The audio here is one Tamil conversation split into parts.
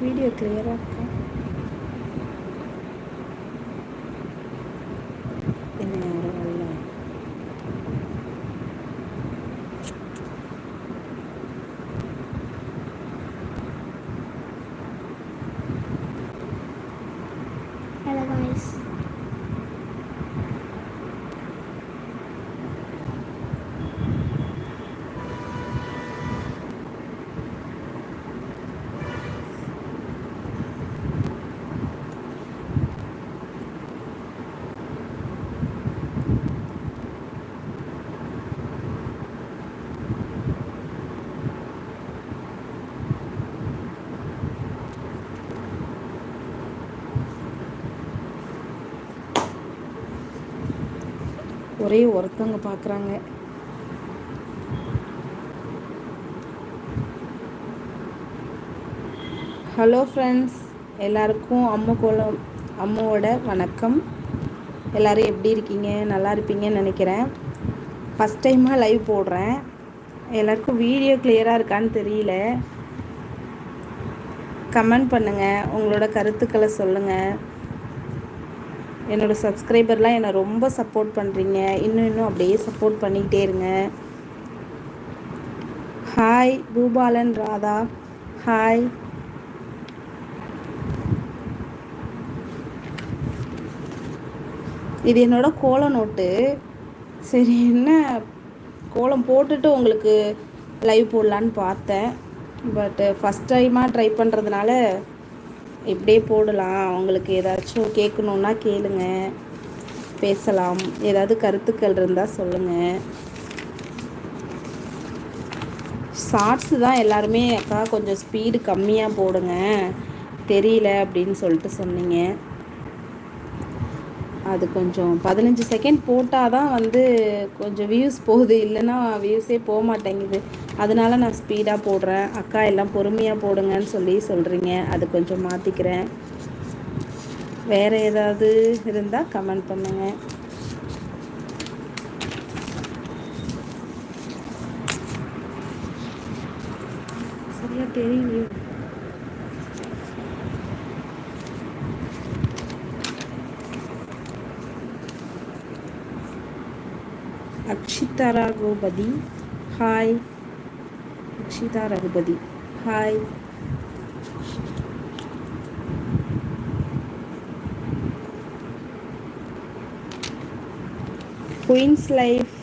வீடியோ கிளியராக இருக்கா? ஒரே ஒருத்தவங்க பார்க்குறாங்க ஹலோ ஃப்ரெண்ட்ஸ் எல்லாருக்கும் அம்மு கோலம் அம்மாவோட வணக்கம். எல்லோரும் எப்படி இருக்கீங்க? நல்லா இருப்பீங்கன்னு நினைக்கிறேன். ஃபஸ்ட் டைமாக லைவ் போடுறேன். எல்லாருக்கும் வீடியோ கிளியராக இருக்கான்னு தெரியல. கமெண்ட் பண்ணுங்கள் உங்களோட கருத்துக்களை சொல்லுங்கள் என்னோடய சப்ஸ்கிரைபர்லாம் என்னை ரொம்ப சப்போர்ட் பண்ணுறீங்க இன்னும் இன்னும் அப்படியே சப்போர்ட் பண்ணிக்கிட்டே இருங்க. ஹாய் பூபாலன் ராதா. ஹாய் இது என்னோட கோல நோட்டு. சரி என்ன? கோலம் போட்டுட்டு உங்களுக்கு லைவ் போடலான்னு பார்த்தேன். பட்டு ஃபஸ்ட் டைமாக ட்ரை பண்ணுறதுனால இப்படியே போடலாம். அவங்களுக்கு ஏதாச்சும் கேட்கணுன்னா கேளுங்க. பேசலாம். ஏதாவது கருத்துக்கள் இருந்தால் சொல்லுங்கள் ஷார்ட்ஸு தான் எல்லாருமே அக்கா கொஞ்சம் ஸ்பீடு கம்மியாக போடுங்க. தெரியல அப்படின்னு சொல்லிட்டு சொன்னீங்க. அது கொஞ்சம் பதினஞ்சு செகண்ட் போட்டால் தான் வந்து கொஞ்சம் வியூஸ் போகுது. இல்லைன்னா வியூஸே போக மாட்டேங்குது. அதனால நான் ஸ்பீடாக போடுறேன். அக்கா எல்லாம் பொறுமையாக போடுங்கன்னு சொல்லி சொல்கிறீங்க அது கொஞ்சம் மாற்றிக்கிறேன் வேறு ஏதாவது இருந்தால் கமெண்ட் பண்ணுங்கள் சரியா தெரியலையே. Akshita Raghupathi hi Akshita Raghupathi hi queens life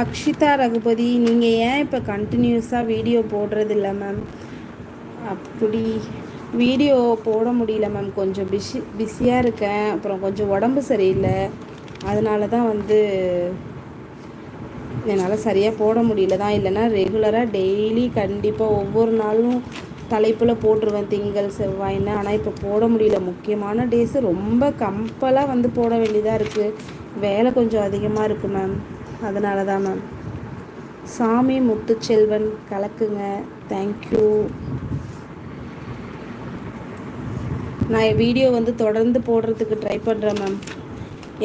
Akshita Raghupathi நீங்கள் ஏன் இப்போ கண்டினியூஸாக வீடியோ போடுறதில்ல மேம் அப்படி வீடியோ போட முடியல மேம் கொஞ்சம் பிஸி பிஸியாக இருக்கேன். அப்புறம் கொஞ்சம் உடம்பு சரியில்லை. அதனால தான் வந்து என்னால் சரியாக போட முடியல. தான் இல்லைன்னா ரெகுலராக டெய்லி கண்டிப்பாக ஒவ்வொரு நாளும் தலைப்பில் போட்டுருவேன். திங்கள் செவ்வாய்ன்னு ஆனால் இப்போ போட முடியல. முக்கியமான டேஸு ரொம்ப கம்பலாக வந்து போட வேண்டியதாக இருக்குது வேலை கொஞ்சம் அதிகமாக இருக்குது மேம் அதனால தான் மேம் சாமி முத்துச்செல்வன் கலக்குங்க. தேங்க்யூ நான் வீடியோ வந்து தொடர்ந்து போடுறதுக்கு ட்ரை பண்ணுறேன் மேம்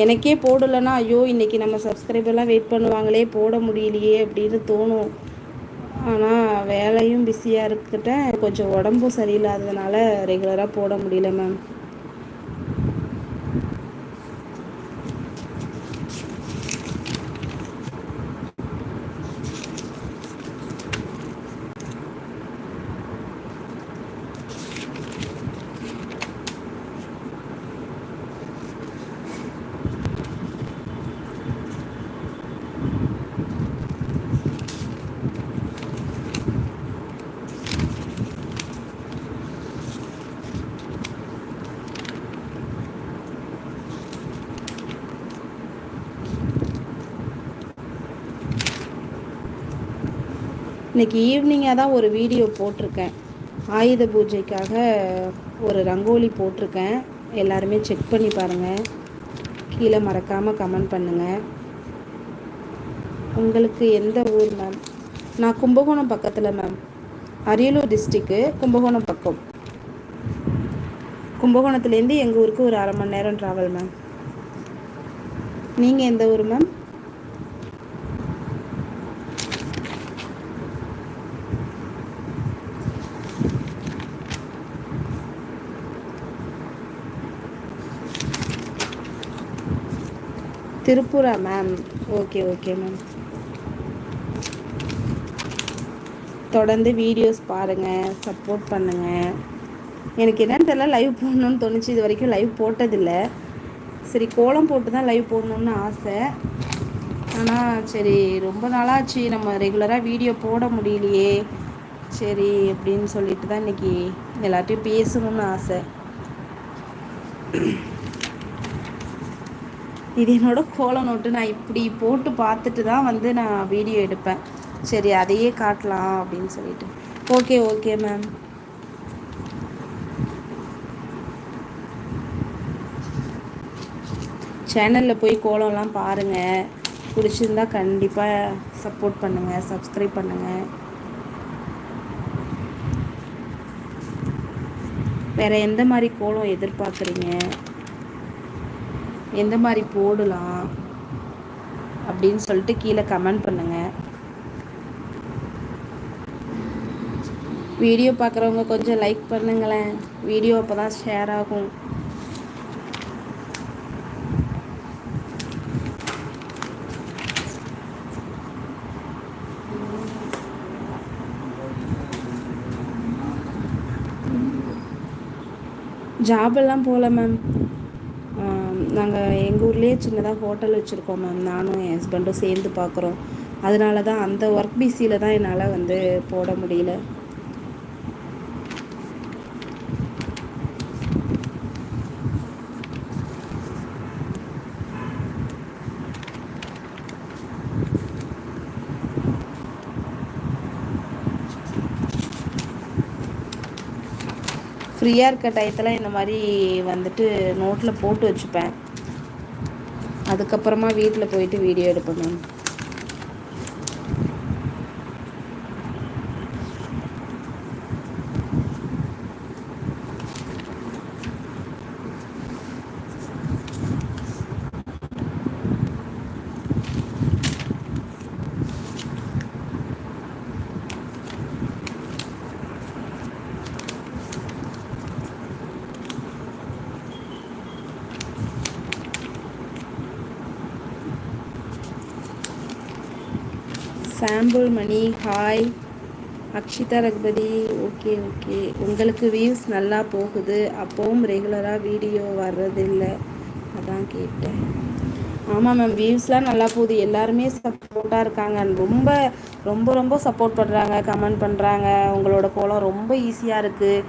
எனக்கே போடலைன்னா ஐயோ இன்றைக்கி நம்ம சப்ஸ்கிரைபர்லாம் வெயிட் பண்ணுவாங்களே போட முடியலையே அப்படின்னு தோணும். ஆனால் வேலையும் பிஸியாக இருக்கிட்டேன். கொஞ்சம் உடம்பும் சரியில்லாததுனால ரெகுலராக போட முடியல மேம் இன்னைக்கு ஈவினிங்காக தான் ஒரு வீடியோ போட்டிருக்கேன். ஆயுத பூஜைக்காக ஒரு ரங்கோலி போட்டிருக்கேன். எல்லாருமே செக் பண்ணி பாருங்கள் கீழே மறக்காமல் கமெண்ட் பண்ணுங்கள் உங்களுக்கு எந்த ஊர் மேம் நான் கும்பகோணம் பக்கத்தில் மேம் அரியலூர் டிஸ்ட்ரிக்கு கும்பகோணம் பக்கம். கும்பகோணத்துலேருந்து எங்கள் ஊருக்கு ஒரு அரை மணி நேரம் ட்ராவல் மேம் நீங்கள் எந்த ஊர் மேம் திருப்பூரா மேம் ஓகே ஓகே மேம் தொடர்ந்து வீடியோஸ் பாருங்கள் சப்போர்ட் பண்ணுங்கள் எனக்கு என்னென்னு தெரியல லைவ் போடணும்னு தோணுச்சு. இது வரைக்கும் லைவ் போட்டதில்லை. சரி கோலம் போட்டு தான் லைவ் போடணுன்னு ஆசை. ஆனால் சரி ரொம்ப நாளாச்சு. நம்ம ரெகுலராக வீடியோ போட முடியலையே. சரி அப்படின்னு சொல்லிட்டு தான் இன்றைக்கி எல்லார்ட்டையும் பேசணும்னு ஆசை. இது என்னோட கோல நோட்டு. நான் இப்படி போட்டு பார்த்துட்டு தான் வந்து நான் வீடியோ எடுப்பேன். சரி அதையே காட்டலாம் அப்படின்னு சொல்லிட்டு. ஓகே ஓகே மேம் சேனலில் போய் கோலம்லாம் பாருங்கள் பிடிச்சிருந்தா கண்டிப்பாக சப்போர்ட் பண்ணுங்கள் சப்ஸ்கிரைப் பண்ணுங்கள் வேறு எந்த மாதிரி கோலம் எதிர்பார்க்குறீங்க? எந்த மாதிரி போடலாம் அப்படின்னு சொல்லிட்டு கீழே கமெண்ட் பண்ணுங்கள் வீடியோ பார்க்குறவங்க கொஞ்சம் லைக் பண்ணுங்களேன். வீடியோ அப்போ தான் ஷேர் ஆகும் ஜாபெல்லாம் போகல மேம் நாங்கள் எங்கள் ஊர்லேயே சின்னதாக ஹோட்டல் வச்சுருக்கோம் மேம். நானும் என் ஹஸ்பண்டும் சேர்ந்து பார்க்குறோம். அதனால தான் அந்த ஒர்க் பிஸியில் தான் என்னால் வந்து போட முடியல. ஃப்ரீயாக இருக்க டயத்தில் இந்த மாதிரி வந்துட்டு நோட்டில் போட்டு வச்சுப்பேன். அதுக்கப்புறமா வீட்டில் போயிட்டு வீடியோ எடுப்பேன் ma'am sample Mani hi Akshita Raghupathi okay okay. உங்களுக்கு வியூஸ் நல்லா போகுது. அப்போவும் ரெகுலராக வீடியோ வர்றதில்லை. அதான் கேட்டேன். ஆமாம் மேம் வியூஸ்லாம் நல்லா போகுது. எல்லாருமே சப்போர்ட்டாக இருக்காங்க. ரொம்ப ரொம்ப ரொம்ப சப்போர்ட் பண்ணுறாங்க கமெண்ட் பண்ணுறாங்க உங்களோட கோலம் ரொம்ப ஈஸியாக இருக்குது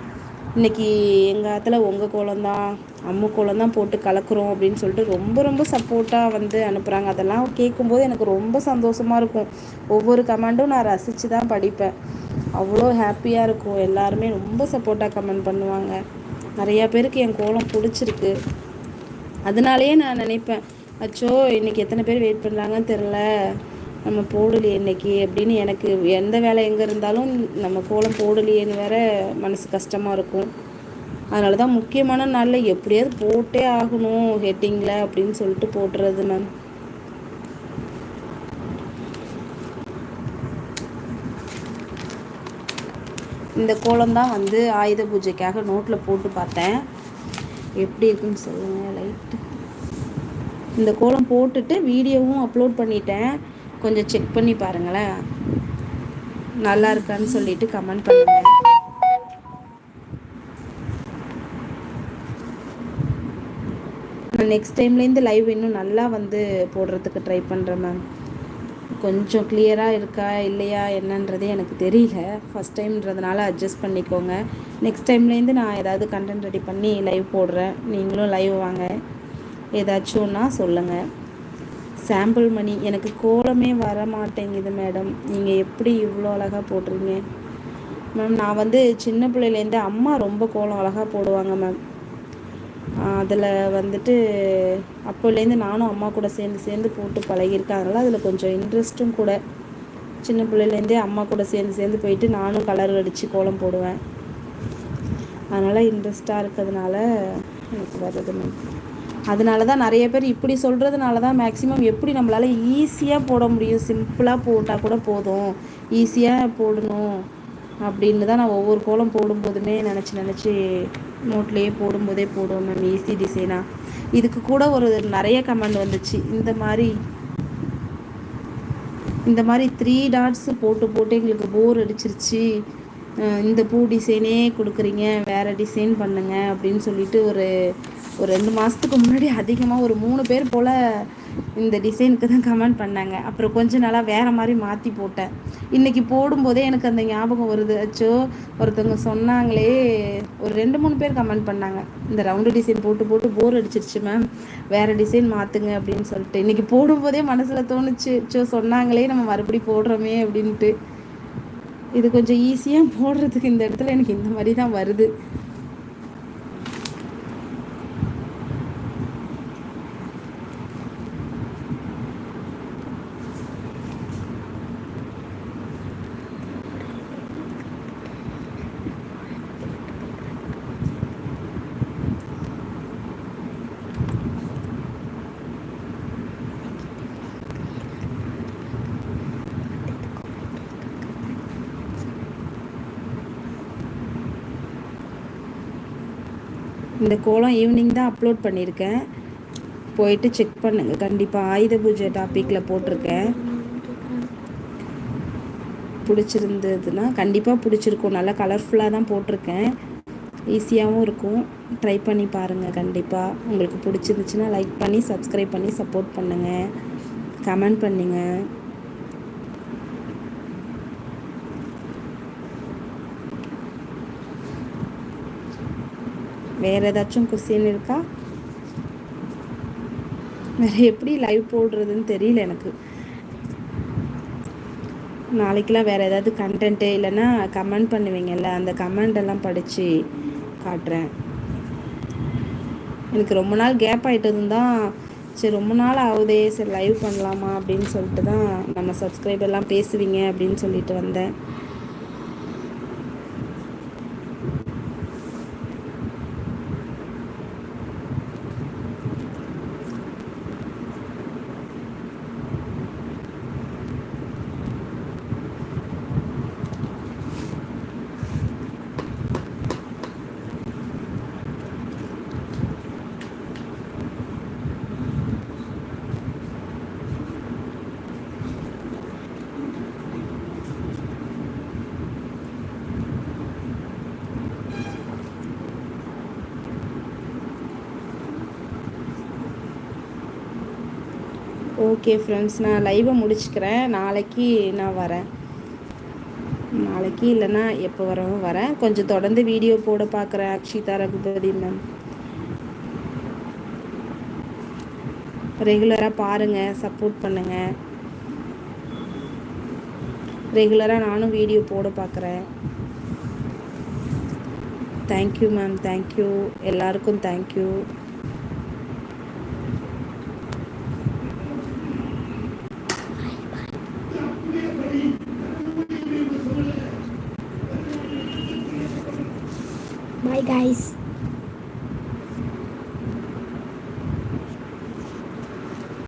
இன்றைக்கி எங்கள் ஆற்றுல உங்கள் கோலம் தான் அம்மு கோலம் தான் போட்டு கலக்குறோம் அப்படின்னு சொல்லிட்டு ரொம்ப ரொம்ப சப்போர்ட்டாக வந்து அனுப்புகிறாங்க அதெல்லாம் கேட்கும்போது எனக்கு ரொம்ப சந்தோஷமாக இருக்கும். ஒவ்வொரு கமெண்ட்டும் நான் ரசித்து தான் படிப்பேன். அவ்வளோ ஹாப்பியாக இருக்கும். எல்லாருமே ரொம்ப சப்போர்ட்டாக கமெண்ட் பண்ணுவாங்க. நிறையா பேருக்கு என் கோலம் பிடிச்சிருக்கு. அதனாலேயே நான் நினைப்பேன் அச்சோ இன்றைக்கி எத்தனை பேர் வெயிட் பண்ணுறாங்கன்னு தெரில நம்ம போடலையே இன்னைக்கு அப்படின்னு எனக்கு எந்த வேலை எங்கே இருந்தாலும் நம்ம கோலம் போடலையேன்னு வேற மனசு கஷ்டமாக இருக்கும். அதனால தான் முக்கியமான நாளில் எப்படியாவது போட்டே ஆகணும் ஹெட்டிங்கில் அப்படின்னு சொல்லிட்டு போட்டுறது மேம் இந்த கோலம் தான் வந்து ஆயுத பூஜைக்காக நோட்டில் போட்டு பார்த்தேன். எப்படி இருக்குன்னு சொல்லுங்கள் லைட்டு இந்த கோலம் போட்டுட்டு வீடியோவும் அப்லோட் பண்ணிட்டேன். கொஞ்சம் செக் பண்ணி பாருங்களேன். நல்லா இருக்கான்னு சொல்லிட்டு கமெண்ட் பண்ணுங்கள் நான் நெக்ஸ்ட் டைம்லேருந்து லைவ் இன்னும் நல்லா வந்து போடுறதுக்கு ட்ரை பண்ணுறேன் மேம் கொஞ்சம் கிளியராக இருக்கா இல்லையா என்னன்றதே எனக்கு தெரியல. ஃபஸ்ட் டைம்ன்றதுனால அட்ஜஸ்ட் பண்ணிக்கோங்க. நெக்ஸ்ட் டைம்லேருந்து நான் ஏதாவது கண்டென்ட் ரெடி பண்ணி லைவ் போடுறேன். நீங்களும் லைவ் வாங்க. ஏதாச்சும்னா சொல்லுங்கள் சாம்பிள் மணி எனக்கு கோலமே வர மாட்டேங்குது மேடம் நீங்கள் எப்படி இவ்வளோ அழகாக போடுறீங்க? மேம் நான் வந்து சின்ன பிள்ளையிலேருந்து அம்மா ரொம்ப கோலம் அழகாக போடுவாங்க மேம் அதில் வந்துட்டு அப்போலேருந்து நானும் அம்மா கூட சேர்ந்து சேர்ந்து போட்டு பழகியிருக்கேன். அதனால் அதில் கொஞ்சம் இன்ட்ரெஸ்ட்டும் கூட. சின்ன பிள்ளையிலேருந்தே அம்மா கூட சேர்ந்து சேர்ந்து போயிட்டு நானும் கலர் அடித்து கோலம் போடுவேன். அதனால் இன்ட்ரெஸ்ட்டாக இருக்கிறதுனால எனக்கு வருது மேம் அதனால தான் நிறைய பேர் இப்படி சொல்கிறதுனால தான் மேக்ஸிமம் எப்படி நம்மளால் ஈஸியாக போட முடியும்? சிம்பிளாக போட்டால் கூட போதும். ஈஸியாக போடணும். அப்படின்னு தான் நான் ஒவ்வொரு கோலம் போடும்போதுமே நினச்சி நினச்சி நோட்லேயே போடும்போதே போடுவோம் மேம் ஈஸி டிசைனாக இதுக்கு கூட ஒரு நிறைய கமெண்ட் வந்துச்சு. இந்த மாதிரி இந்த மாதிரி த்ரீ டாட்ஸ் போட்டு போட்டு எங்களுக்கு போர் அடிச்சிருச்சு. இந்த பூ டிசைனே கொடுக்குறீங்க. வேறு டிசைன் பண்ணுங்கள் அப்படின்னு சொல்லிட்டு ஒரு ஒரு ரெண்டு மாதத்துக்கு முன்னாடி அதிகமாக ஒரு மூணு பேர் போல் இந்த டிசைனுக்கு தான் கமெண்ட் பண்ணாங்க. அப்புறம் கொஞ்ச நாளாக வேறு மாதிரி மாற்றி போட்டேன். இன்றைக்கி போடும்போதே எனக்கு அந்த ஞாபகம் வருது. அச்சோ ஒருத்தவங்க சொன்னாங்களே ஒரு ரெண்டு மூணு பேர் கமெண்ட் பண்ணாங்க. இந்த ரவுண்டு டிசைன் போட்டு போட்டு போர் அடிச்சிருச்சு மேம் வேறு டிசைன் மாற்றுங்க அப்படின்னு சொல்லிட்டு. இன்றைக்கி போடும்போதே மனசில் தோணுச்சு. அச்சோ சொன்னாங்களே நம்ம மறுபடி போடுறோமே அப்படின்ட்டு. இது கொஞ்சம் ஈஸியாக போடுறதுக்கு இந்த இடத்துல எனக்கு இந்த மாதிரி தான் வருது. இந்த கோலம் ஈவினிங் தான் அப்லோட் பண்ணியிருக்கேன். போயிட்டு செக் பண்ணுங்கள் கண்டிப்பாக ஆயுத பூஜை டாப்பிக்கில் போட்டிருக்கேன். பிடிச்சிருந்ததுன்னா கண்டிப்பாக பிடிச்சிருக்கும். நல்லா கலர்ஃபுல்லாக தான் போட்டிருக்கேன். ஈஸியாகவும் இருக்கும். ட்ரை பண்ணி பாருங்கள் கண்டிப்பாக உங்களுக்கு பிடிச்சிருந்துச்சுன்னா லைக் பண்ணி சப்ஸ்கிரைப் பண்ணி சப்போர்ட் பண்ணுங்கள் கமெண்ட் பண்ணுங்கள் வேறு ஏதாச்சும் கொஸ்டின் இருக்கா? வேறு எப்படி லைவ் போடுறதுன்னு தெரியல எனக்கு. நாளைக்கெலாம் வேறு ஏதாவது கண்டென்ட்டு இல்லைன்னா கமெண்ட் பண்ணுவீங்கல்ல அந்த கமெண்ட் எல்லாம் படித்து காட்டுறேன். எனக்கு ரொம்ப நாள் கேப் ஆகிட்டதும் தான் சரி ரொம்ப நாள் ஆகுதே சரி லைவ் பண்ணலாமா அப்படின்னு சொல்லிட்டு தான் நம்ம சப்ஸ்கிரைபர்லாம் பேசுவீங்க அப்படின்னு சொல்லிட்டு வந்தேன். ஓகே ஃப்ரெண்ட்ஸ் நான் லைவை முடிச்சுக்கிறேன். நாளைக்கு நான் வரேன். நாளைக்கு இல்லைன்னா எப்போ வரவும் வரேன். கொஞ்சம் தொடர்ந்து வீடியோ போட பார்க்குறேன் அக்ஷிதா ரகுபதி மேம் ரெகுலராக பாருங்கள் சப்போர்ட் பண்ணுங்கள் ரெகுலராக நானும் வீடியோ போட பார்க்குறேன். Thank you ma'am thank you எல்லாருக்கும் தேங்க்யூ guys.